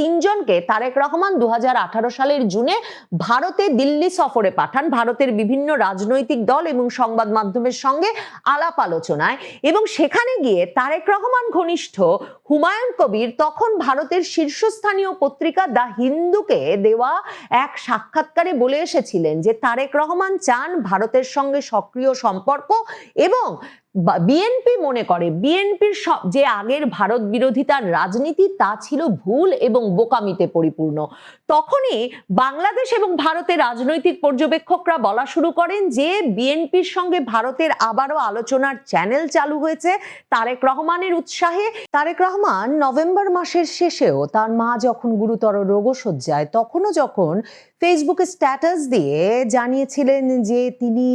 তিনজনকে তারেক রহমান দু সালের জুনে ভারতে দিল্লি সফরে পাঠান। ভারতের বিভিন্ন রাজনৈতিক দল এবং সংবাদ মাধ্যমের সঙ্গে আলাপ আলোচনায় এবং সেখানে গিয়ে তারেক রহমান ঘনিষ্ঠ হুমায়ুন কবির তখন ভারতের শীর্ষস্থানীয় পত্রিকা দ্য হিন্দুকে দেওয়া এক সাক্ষাৎকারে বলে এসেছিলেন যে তারেক রহমান চান ভারতের সঙ্গে সক্রিয় সম্পর্ক এবং বিএনপি মনে করে বিএনপির সব, যে আগের ভারত বিরোধিতার রাজনীতি তা ছিল ভুল এবং বোকামিতে পরিপূর্ণ। তখনই বাংলাদেশ এবং ভারতের রাজনৈতিক পর্যবেক্ষকরা বলা শুরু করেন যে বিএনপির সঙ্গে ভারতের আবারও আলোচনার চ্যানেল চালু হয়েছে তারেক রহমানের উৎসাহে। তারেক রহমান নভেম্বর মাসের শেষেও তার মা যখন গুরুতর রোগশয্যায়, তখনও যখন ফেসবুকে স্ট্যাটাস দিয়ে জানিয়েছিলেন যে তিনি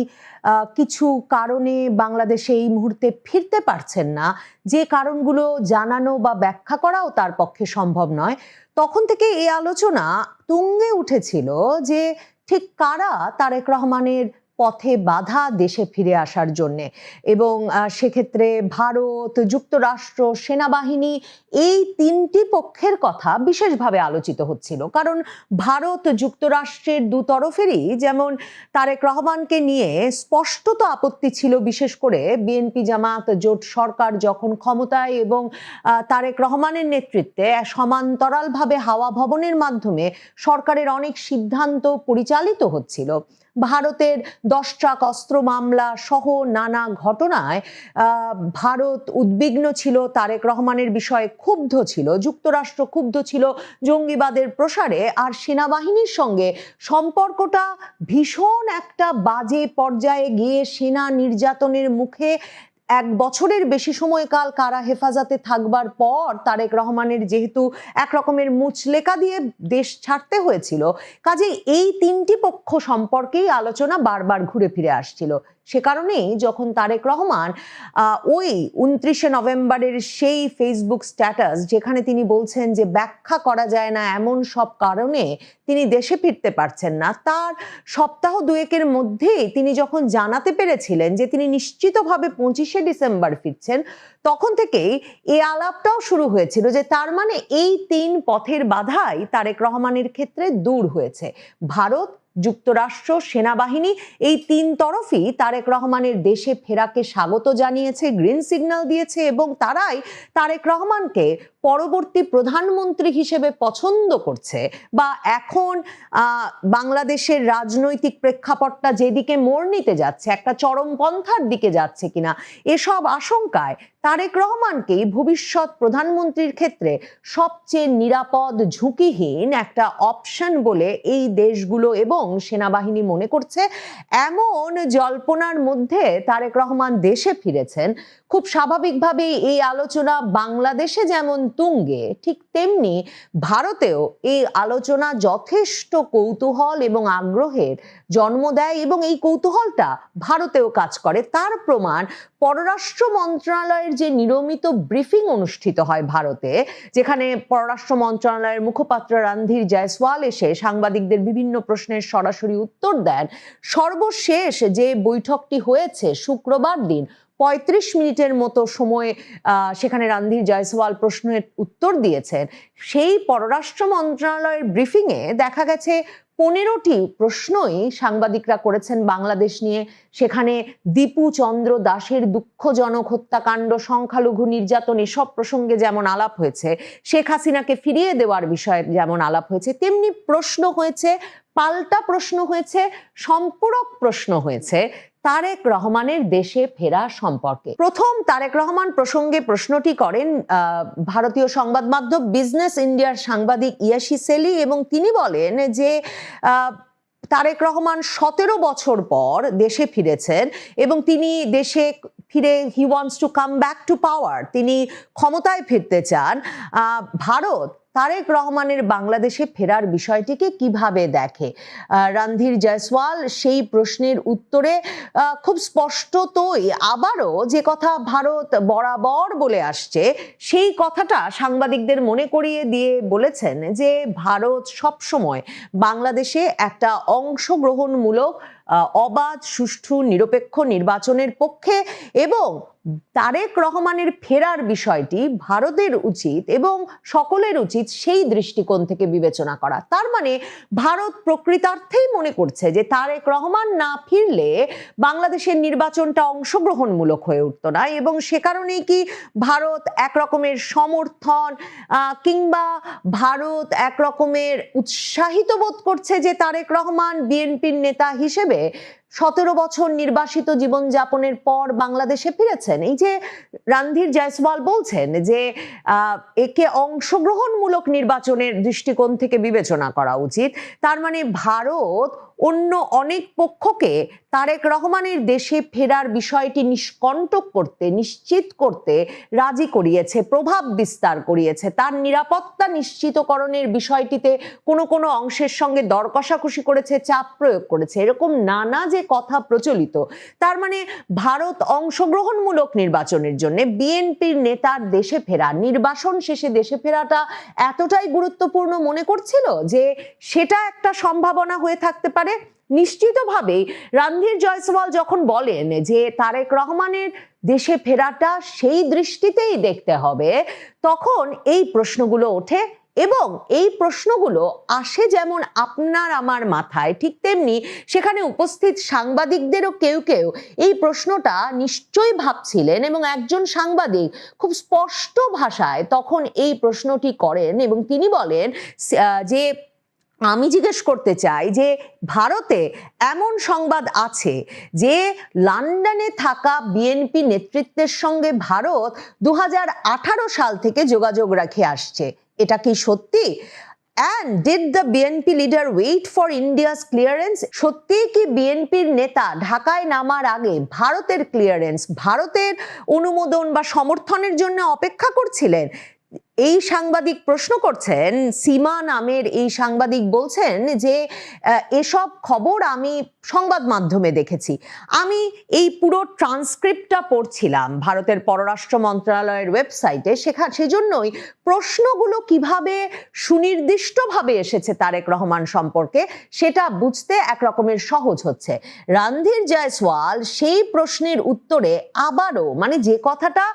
কিছু কারণে বাংলাদেশে এই মুহূর্তে ফিরতে পারছেন না। যে কারণগুলো জানানো বা ব্যাখ্যা করাও তার পক্ষে সম্ভব নয়। তখন থেকে এই আলোচনা তুঙ্গে উঠেছিল যে ঠিক কারা তারেক রহমানের পথে বাধা দেশে ফিরে আসার জন্য। এবং সেক্ষেত্রে ভারত, যুক্তরাষ্ট্র, সেনাবাহিনী এই তিনটি পক্ষের কথা বিশেষভাবে আলোচিত হচ্ছিল। কারণ, ভারত যুক্তরাষ্ট্রের দু তরফেরই যেমন তারেক রহমানকে নিয়ে স্পষ্টত আপত্তি ছিল, বিশেষ করে বিএনপি জামাত, জোট সরকার যখন ক্ষমতায় এবং তারেক রহমানের নেতৃত্বে সমান্তরালভাবে হাওয়া ভবনের মাধ্যমে সরকারের অনেক সিদ্ধান্ত পরিচালিত হচ্ছিল। ভারতের দশ ট্রাক অস্ত্র মামলা সহ নানা ঘটনায় ভারত উদ্বিগ্ন ছিল, তারেক রহমানের বিষয়ে ক্ষুব্ধ ছিল, যুক্তরাষ্ট্র ক্ষুব্ধ ছিল জঙ্গিবাদের প্রসারে, আর সেনাবাহিনীর সঙ্গে সম্পর্কটা ভীষণ একটা বাজে পর্যায়ে গিয়ে সেনা নির্যাতনের মুখে এক বছরের বেশি সময়কাল কারা হেফাজতে থাকবার পর তারেক রহমানের যেহেতু এক রকমের মুচলেকা দিয়ে দেশ ছাড়তে হয়েছিল কাজে এই তিনটি পক্ষ সম্পর্কেই আলোচনা বারবার ঘুরে ফিরে আসছিল। সে কারণেই যখন তারেক রহমান ওই উনত্রিশে নভেম্বরের সেই ফেসবুক স্ট্যাটাস যেখানে তিনি বলছেন যে ব্যাখ্যা করা যায় না এমন সব কারণে তিনি দেশে ফিরতে পারছেন না। তার সপ্তাহ দুয়েকের মধ্যেই তিনি যখন জানাতে পেরেছিলেন যে তিনি নিশ্চিতভাবে পঁচিশে ডিসেম্বর ফিরছেন, তখন থেকেই এই আলাপটাও শুরু হয়েছিল যে তার মানে এই তিন পথের বাধাই তারেক রহমানের ক্ষেত্রে দূর হয়েছে। ভারত যুক্তরাষ্ট্র সেনাবাহিনী এই তিন তরফই তারেক রহমানের দেশে ফেরাকে স্বাগত জানিয়েছে, গ্রিন সিগন্যাল দিয়েছে এবং তারাই তারেক রহমানকে পরবর্তী প্রধানমন্ত্রী হিসেবে পছন্দ করছে বা এখন বাংলাদেশের রাজনৈতিক প্রেক্ষাপটটা যেদিকে মোড় নিতে যাচ্ছে, একটা চরমপন্থার দিকে যাচ্ছে কিনা, এসব আশঙ্কায় তারেক রহমানকেই ভবিষ্যৎ প্রধানমন্ত্রীর ক্ষেত্রে সবচেয়ে নিরাপদ ঝুঁকিহীন একটা অপশন বলে এই দেশগুলো এবং সেনাবাহিনী মনে করছে। এমন জল্পনার মধ্যে তারেক রহমান দেশে ফিরেছেন। খুব স্বাভাবিকভাবেই এই আলোচনা বাংলাদেশে যেমন তুঙ্গে ঠিক তেমনি ভারতেও এই আলোচনা যথেষ্ট কৌতূহল এবং আগ্রহের জন্ম দেয় এবং এই কৌতূহলটা ভারতেও কাজ করে। তার প্রমাণ পররাষ্ট্র মন্ত্রণালয়ের যে নিয়মিত ব্রিফিং অনুষ্ঠিত হয় ভারতে, যেখানে পররাষ্ট্র মন্ত্রণালয়ের মুখপাত্র রণধীর জয়সওয়াল এসে সাংবাদিকদের বিভিন্ন প্রশ্নের সরাসরি উত্তর দেন। সর্বশেষ যে বৈঠকটি হয়েছে শুক্রবার দিন পঁয়ত্রিশ মিনিটের মতো সময় সেখানে রণধীর জয়সওয়াল প্রশ্নের উত্তর দিয়েছেন। সেই পররাষ্ট্র মন্ত্রণালয়ের ব্রিফিংয়ে দেখা গেছে পনেরোটি প্রশ্নই সাংবাদিকরা করেছেন বাংলাদেশ নিয়ে। সেখানে দীপু চন্দ্র দাসের দুঃখজনক হত্যাকাণ্ড, সংখ্যালঘু নির্যাতন, এসব প্রসঙ্গে যেমন আলাপ হয়েছে, শেখ হাসিনাকে ফিরিয়ে দেওয়ার বিষয়ে যেমন আলাপ হয়েছে, তেমনি প্রশ্ন হয়েছে, পাল্টা প্রশ্ন হয়েছে, সম্পূরক প্রশ্ন হয়েছে। তারেক রহমানের দেশে ফেরা সম্পর্কে। প্রথম তারেক রহমান প্রসঙ্গে প্রশ্নটি করেন ভারতীয় সংবাদ মাধ্যম বিজনেস ইন্ডিয়ার সাংবাদিক ইয়াসি সেলি এবং তিনি বলেন যে তারেক রহমান সতেরো বছর পর দেশে ফিরেছেন এবং তিনি দেশে ফিরে he wants to come back to power তিনি ক্ষমতায় ফিরতে চান। ভারত তারেক রহমানের বাংলাদেশে ফেরার বিষয়টিকে কীভাবে দেখে? রণধীর জয়সওয়াল সেই প্রশ্নের উত্তরে খুব স্পষ্টতই আবারও যে কথা ভারত বরাবর বলে আসছে, সেই কথাটা সাংবাদিকদের মনে করিয়ে দিয়ে বলেছেন যে ভারত সবসময় বাংলাদেশে একটা অংশগ্রহণমূলক অবাধ, সুষ্ঠু, নিরপেক্ষ নির্বাচনের পক্ষে এবং তারেক রহমানের ফেরার বিষয়টি ভারতের উচিত এবং সকলের উচিত সেই দৃষ্টিকোণ থেকে বিবেচনা করা। তার মানে ভারত প্রকৃতার্থেই মনে করছে যে তারেক রহমান না ফিরলে বাংলাদেশের নির্বাচনটা অংশগ্রহণমূলক হয়ে উঠতো না এবং সে কারণেই কি ভারত এক রকমের সমর্থন কিংবা ভারত এক রকমের উৎসাহিত বোধ করছে যে তারেক রহমান বিএনপির নেতা হিসেবে সতেরো বছর নির্বাসিত জীবন যাপনের পর বাংলাদেশে ফিরেছেন। এই যে রানধীর জয়সওয়াল বলছেন যে একে অংশগ্রহণমূলক নির্বাচনের দৃষ্টিকোণ থেকে বিবেচনা করা উচিত। তার মানে ভারত অন্য অনেক পক্ষকে তারেক রহমানের দেশে ফেরার বিষয়টি নিষ্কণ্টক করতে, নিশ্চিত করতে রাজি করিয়েছে, প্রভাব বিস্তার করিয়েছে। তার নিরাপত্তা নিশ্চিতকরণের বিষয়টিতে কোনো কোনো অংশের সঙ্গে দর কষাকষি করেছে, চাপ প্রয়োগ করেছে। এরকম নানা যে কথা প্রচলিত, তার মানে ভারত অংশগ্রহণমূলক নির্বাচনের জন্য বিএনপির নেতার দেশে ফেরা, নির্বাসন শেষে দেশে ফেরাটা এতটাই গুরুত্বপূর্ণ মনে করছিল যে সেটা একটা সম্ভাবনা হয়ে থাকতে পারে। নিশ্চিতভাবেই রণধীর জয়সওয়াল যখন বলেন যে তারেক রহমানের দেশে ফেরাটা সেই দৃষ্টিতেই দেখতে হবে, তখন এই প্রশ্নগুলো ওঠে এবং এই প্রশ্নগুলো আসে যেমন আপনার আমার মাথায়, ঠিক তেমনি সেখানে উপস্থিত সাংবাদিকদেরও কেউ কেউ এই প্রশ্নটা নিশ্চয়ই ভাবছিলেন এবং একজন সাংবাদিক খুব স্পষ্ট ভাষায় তখন এই প্রশ্নটি করেন এবং তিনি বলেন যে আমি জিজ্ঞেস করতে চাই যে ভারতে এমন সংবাদ আছে যে লন্ডনে থাকা বিএনপি নেতৃত্বের সঙ্গে ভারত দু হাজার আঠারো সাল থেকে যোগাযোগ রাখে আসছে। এটা কি সত্যি? And did the BNP leader wait for India's clearance সত্যিই কি বিএনপির নেতা ঢাকায় নামার আগে ভারতের ক্লিয়ারেন্স ভারতের অনুমোদন বা সমর্থনের জন্য অপেক্ষা করছিলেন? এই সাংবাদিক প্রশ্ন করছেন, সীমা নামের এই সাংবাদিক বলছেন যে এসব খবর আমি সংবাদ মাধ্যমে দেখেছি। আমি এই পুরো ট্রান্সক্রিপ্টটা পড়ছিলাম ভারতের পররাষ্ট্র মন্ত্রণালয়ের ওয়েবসাইটে। সেখা, সেজন্যই প্রশ্নগুলো কীভাবে সুনির্দিষ্টভাবে এসেছে তারেক রহমান সম্পর্কে, সেটা বুঝতে এক রকমের সহজ হচ্ছে। রণধীর জয়সওয়াল সেই প্রশ্নের উত্তরে আবারও মানে যে কথাটা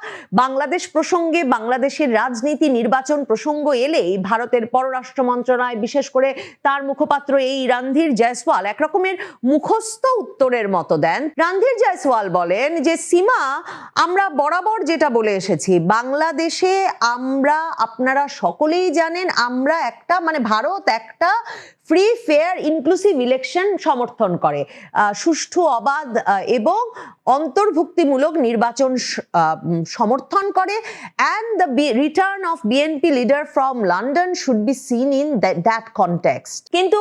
বাংলাদেশ প্রসঙ্গে বাংলাদেশের রাজনীতি নির্বাচন প্রসঙ্গ এলেই ভারতের পররাষ্ট্র মন্ত্রণালয়, বিশেষ করে তার মুখপাত্র এই রান্ধীর জয়সওয়াল একরকমের মুখস্থ উত্তরের মতো দেন। রান্ধীর জয়সওয়াল বলেন যে, সীমা, আমরা বরাবর যেটা বলে এসেছি, বাংলাদেশে আমরা, আপনারা সকলেই জানেন, আমরা একটা মানে ভারত একটা ফ্রি ফেয়ার ইনক্লুসিভ ইলেকশন সমর্থন করে। সুষ্ঠু, অবাধ এবং অন্তর্ভুক্তিমূলক নির্বাচন সমর্থন করে। And the return of BNP leader from London should be seen in that context কিন্তু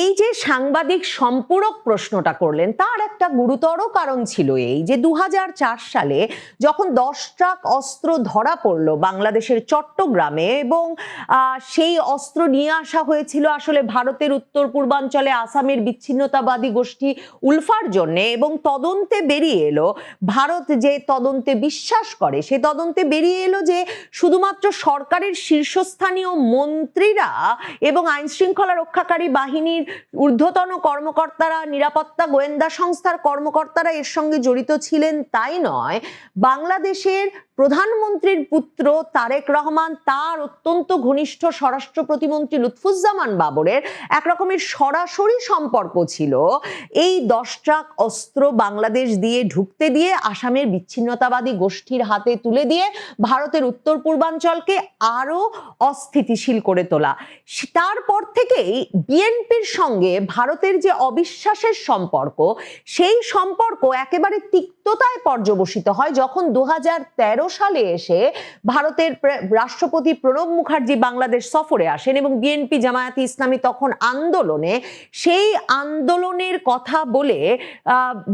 এই যে সাংবাদিক সম্পূরক প্রশ্নটা করলেন, তার একটা গুরুতর কারণ ছিল এই যে দু হাজার চার সালে যখন দশ ট্রাক অস্ত্র ধরা পড়ল বাংলাদেশের চট্টগ্রামে এবং সেই অস্ত্র নিয়ে আসা হয়েছিল আসলে ভারতের উত্তর পূর্বাঞ্চলে আসামের বিচ্ছিন্নতাবাদী গোষ্ঠী উলফার জন্যে এবং তদন্তে বেরিয়ে এলো, ভারত যে তদন্তে বিশ্বাস করে, সে তদন্তে বেরিয়ে এলো যে শুধুমাত্র সরকারের শীর্ষস্থানীয় মন্ত্রীরা এবং আইন শৃঙ্খলা রক্ষাকারী বাহিনীর ঊর্ধ্বতন কর্মকর্তারা নিরাপত্তা গোয়েন্দা সংস্থার কর্মকর্তারা এর সঙ্গে জড়িত ছিলেন তাই নয়। বাংলাদেশের প্রধানমন্ত্রীর পুত্র তারেক রহমান, তার অত্যন্ত ঘনিষ্ঠ স্বরাষ্ট্র প্রতিমন্ত্রী লুৎফুজ্জামান বাবরের এক রকমের সরাসরি সম্পর্ক ছিল। এই দশ ট্রাক অস্ত্র বাংলাদেশ দিয়ে ঢুকতে দিয়ে, আসামের বিচ্ছিন্নতাবাদী গোষ্ঠীর হাতে তুলে দিয়ে, ভারতের উত্তর পূর্বাঞ্চলকে আরও অস্থিতিশীল করে তোলা। তারপর থেকেই বিএনপির সঙ্গে ভারতের যে অবিশ্বাসের সম্পর্ক, সেই সম্পর্ক একেবারে তিক্ততায় পর্যবসিত হয় যখন দু হাজার তেরো সালে এসে ভারতের রাষ্ট্রপতি প্রণব মুখার্জি বাংলাদেশ সফরে আসেন এবং বিএনপি জামায়াতে ইসলামী তখন আন্দোলনে, সেই আন্দোলনের কথা বলে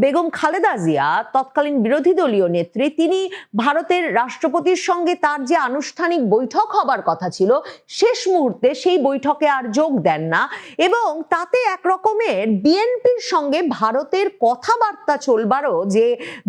বেগম খালেদা জিয়া, তৎকালীন বিরোধী দলীয় নেত্রী, তিনি ভারতের রাষ্ট্রপতির সঙ্গে তার যে আনুষ্ঠানিক বৈঠক হবার কথা ছিল, শেষ মুহূর্তে সেই বৈঠকে আর যোগ দেন না এবং তাতে এক রকমের বিএনপির সঙ্গে ভারতের কথাবার্তা চলবারও যে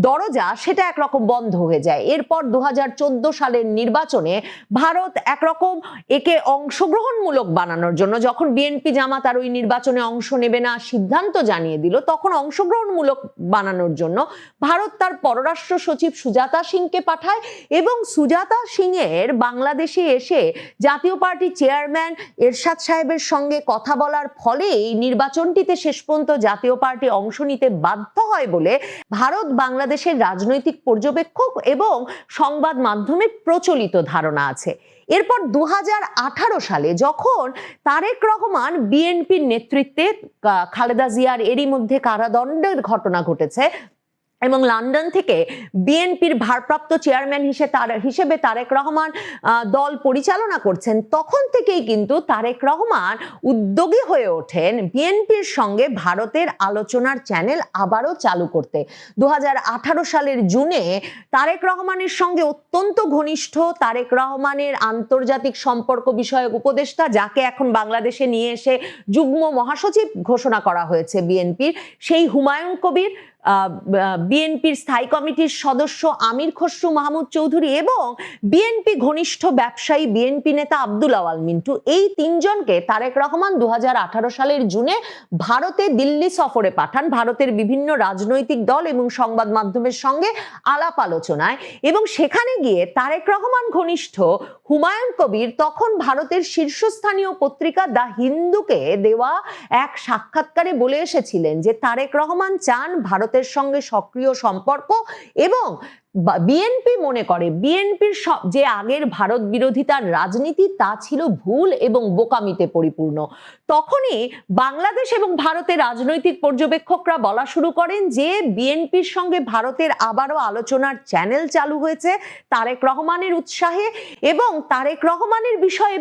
দরজা, সেটা একরকম বন্ধ হয়ে যায়। এরপর দু হাজার চোদ্দ সালের নির্বাচনে ভারত একরকম একে অংশগ্রহণমূলক বানানোর জন্য, যখন বিএনপি জামাত আর ওই নির্বাচনে অংশ নেবে না সিদ্ধান্ত জানিয়ে দিল, তখন অংশগ্রহণমূলক বানানোর জন্য ভারত তার পররাষ্ট্র সচিব সুজাতা সিংকে পাঠায় এবং সুজাতা সিং এর বাংলাদেশে এসে জাতীয় পার্টি চেয়ারম্যান এরশাদ সাহেবের সঙ্গে কথা বলার ফলে এই নির্বাচনটিতে শেষ পর্যন্ত জাতীয় পার্টি অংশ নিতে বাধ্য হয় বলে ভারত বাংলাদেশের রাজনৈতিক পর্যবেক্ষক এবং সংবাদ মাধ্যমে প্রচলিত ধারণা আছে। এরপর দু হাজার আঠারো সালে যখন তারেক রহমান বিএনপির নেতৃত্বে খালেদা জিয়ার এরই মধ্যে কারাদণ্ডের ঘটনা ঘটেছে এবং লন্ডন থেকে বিএনপির ভারপ্রাপ্ত চেয়ারম্যান হিসেবে তার হিসেবে তারেক রহমান দল পরিচালনা করছেন, তখন থেকেই কিন্তু তারেক রহমান উদ্যোগী হয়ে ওঠেন বিএনপির সঙ্গে ভারতের আলোচনার চ্যানেল আবারও চালু করতে। দু হাজার আঠারো সালের জুনে তারেক রহমানের সঙ্গে অত্যন্ত ঘনিষ্ঠ তারেক রহমানের আন্তর্জাতিক সম্পর্ক বিষয়ক উপদেষ্টা, যাকে এখন বাংলাদেশে নিয়ে এসে যুগ্ম মহাসচিব ঘোষণা করা হয়েছে বিএনপির, সেই হুমায়ুন কবির। বিএনপির স্থায়ী কমিটির সদস্য আমির খসরু মাহমুদ চৌধুরী এবং বিএনপি ঘনিষ্ঠ ব্যবসায়ী বিএনপি নেতা আব্দুল আওয়াল মিন্টু, এই তিনজনকে তারেক রহমান দু হাজার আঠারো সালের জুনে ভারতে দিল্লি সফরে পাঠান। ভারতের বিভিন্ন রাজনৈতিক দল এবং সংবাদ মাধ্যমের সঙ্গে আলাপ আলোচনায় এবং সেখানে গিয়ে তারেক রহমান ঘনিষ্ঠ হুমায়ুন কবির তখন ভারতের শীর্ষস্থানীয় পত্রিকা দ্য হিন্দুকে দেওয়া এক সাক্ষাৎকারে বলে এসেছিলেন যে তারেক রহমান চান ভারতের সঙ্গে সক্রিয় সম্পর্ক এবং বিএনপি মনে করে বিএনপির সব, যে আগের ভারত বিরোধিতার রাজনীতি, তা ছিল ভুল এবং বোকামিতে পরিপূর্ণ। তখনই বাংলাদেশ এবং ভারতের রাজনৈতিক পর্যবেক্ষকরা বলা শুরু করেন যে বিএনপির সঙ্গে ভারতের আবারও আলোচনার চ্যানেল চালু হয়েছে তারেক রহমানের উৎসাহে এবং তারেক রহমানের বিষয়ে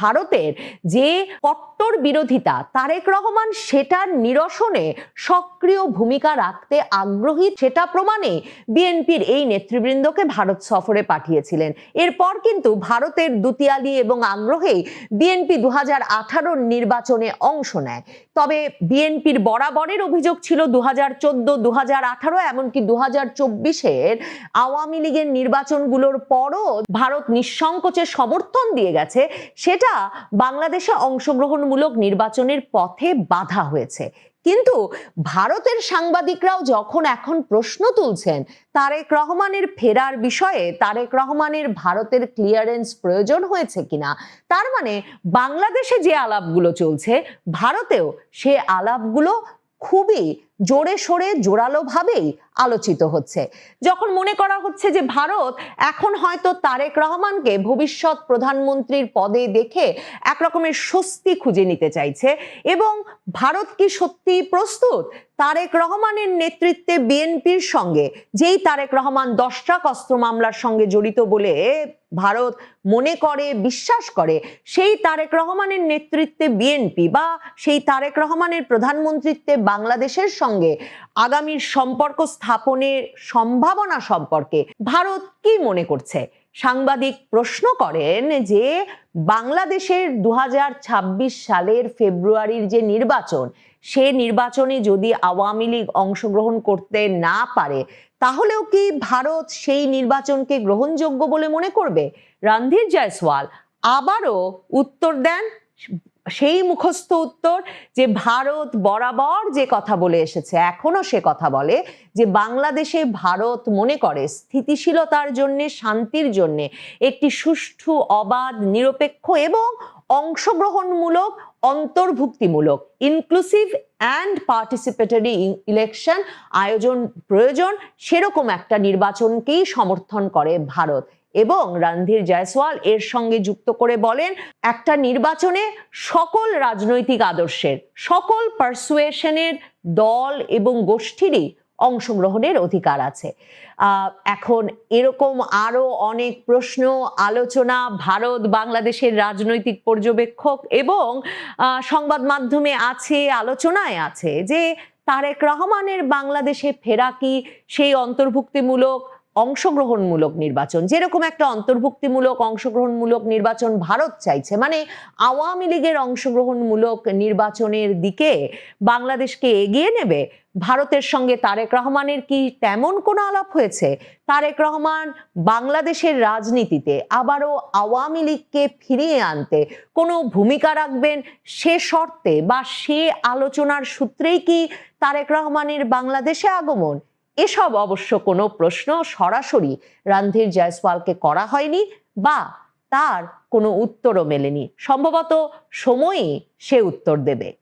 ভারতের যে কট্টর বিরোধিতা, তারেক রহমান সেটার নিরসনে সক্রিয় ভূমিকা রাখতে আগ্রহী, সেটা প্রমাণে বিএনপির এই নেতৃবৃন্দকে ভারত সফরে পাঠিয়েছিলেন। এরপর কিন্তু ভারতের দুতিয়ালি এবং আগ্রহেই বিএনপি দু হাজার নির্বাচনে অংশ নেয়। তবে বিএনপির বরাবরের অভিযোগ ছিল দু হাজার চোদ্দ দু হাজার আঠারো, এমনকি দু হাজার চব্বিশের আওয়ামী লীগের নির্বাচনগুলোর পরও ভারত নিঃসংকোচে সমর্থন দিয়ে গেছে। সেটা বাংলাদেশে অংশগ্রহণমূলক নির্বাচনের পথে বাধা হয়েছে। কিন্তু ভারতের সাংবাদিকরাও যখন এখন প্রশ্ন তুলছেন, তারেক রহমানের ফেরার বিষয়ে তারেক রহমানের ভারতের ক্লিয়ারেন্স প্রয়োজন হয়েছে কিনা, তার মানে বাংলাদেশে যে আলাপগুলো চলছে, ভারতেও সে আলাপগুলো খুবই জোরে সোরে জোরালোভাবেই আলোচিত হচ্ছে। যখন মনে করা হচ্ছে যে ভারত এখন হয়তো তারেক রহমানকে ভবিষ্যৎ প্রধানমন্ত্রীর পদে দেখে এক রকমের স্বস্তি খুঁজে নিতে চাইছে এবং ভারত কি সত্যি প্রস্তুত? তারেক রহমানের নেতৃত্বে বিএনপির সঙ্গে, যেই তারেক রহমান দশটা অস্ত্র মামলার সঙ্গে জড়িত বলে ভারত মনে করে, বিশ্বাস করে, সেই তারেক রহমানের নেতৃত্বে বিএনপি বা সেই তারেক রহমানের প্রধানমন্ত্রীত্বে বাংলাদেশের সঙ্গে আগামীর সম্পর্ক স্থাপনের সম্ভাবনা সম্পর্কে ভারত কি মনে করছে? সাংবাদিক প্রশ্ন করেন যে, বাংলাদেশের দু হাজার ছাব্বিশ সালের ফেব্রুয়ারির যে নির্বাচন, সে নির্বাচনে যদি আওয়ামী লীগ অংশগ্রহণ করতে না পারে তাহলেও কি ভারত সেই নির্বাচনকে গ্রহণযোগ্য বলে মনে করবে? রণধীর জয়সওয়াল আবারও উত্তর দেন, সেই মুখস্থ উত্তর যে ভারত বরাবর যে কথা বলে এসেছে, এখনও সে কথা বলে যে বাংলাদেশে ভারত মনে করে স্থিতিশীলতার জন্য, শান্তির জন্য একটি সুষ্ঠু, অবাধ, নিরপেক্ষ এবং অংশগ্রহণমূলক অন্তর্ভুক্তিমূলক ইনক্লুসিভ অ্যান্ড পার্টিসিপেটরি ইলেকশন আয়োজন প্রয়োজন, সেরকম একটা নির্বাচনকেই সমর্থন করে ভারত। এবং রণধীর জয়সওয়াল এর সঙ্গে যুক্ত করে বলেন, একটা নির্বাচনে সকল রাজনৈতিক আদর্শের, সকল পারসুয়েশনের দল এবং গোষ্ঠীরই অংশগ্রহণের অধিকার আছে। এখন এরকম আরও অনেক প্রশ্ন, আলোচনা, ভারত, বাংলাদেশের রাজনৈতিক পর্যবেক্ষক এবং সংবাদ মাধ্যমে আছে, আলোচনায় আছে যে তারেক রহমানের বাংলাদেশে ফেরা কি সেই অন্তর্ভুক্তিমূলক অংশগ্রহণমূলক নির্বাচন। যেরকম একটা অন্তর্ভুক্তিমূলক অংশগ্রহণমূলক নির্বাচন ভারত চাইছে মানে আওয়ামী লীগের অংশগ্রহণমূলক নির্বাচনের দিকে বাংলাদেশকে এগিয়ে নেবে, ভারতের সঙ্গে তারেক রহমানের কি তেমন কোনো আলাপ হয়েছে? তারেক রহমান বাংলাদেশের রাজনীতিতে আবারও আওয়ামী লীগকে ফিরিয়ে আনতে কোনো ভূমিকা রাখবেন সে শর্তে বা সে আলোচনার সূত্রেই কি তারেক রহমানের বাংলাদেশে আগমন? এসব অবশ্য কোনো প্রশ্ন সরাসরি রণধীর জয়সওয়ালকে করা হয়নি বা তার কোনো উত্তরও মেলেনি। সম্ভবত সময়ে সে উত্তর দেবে।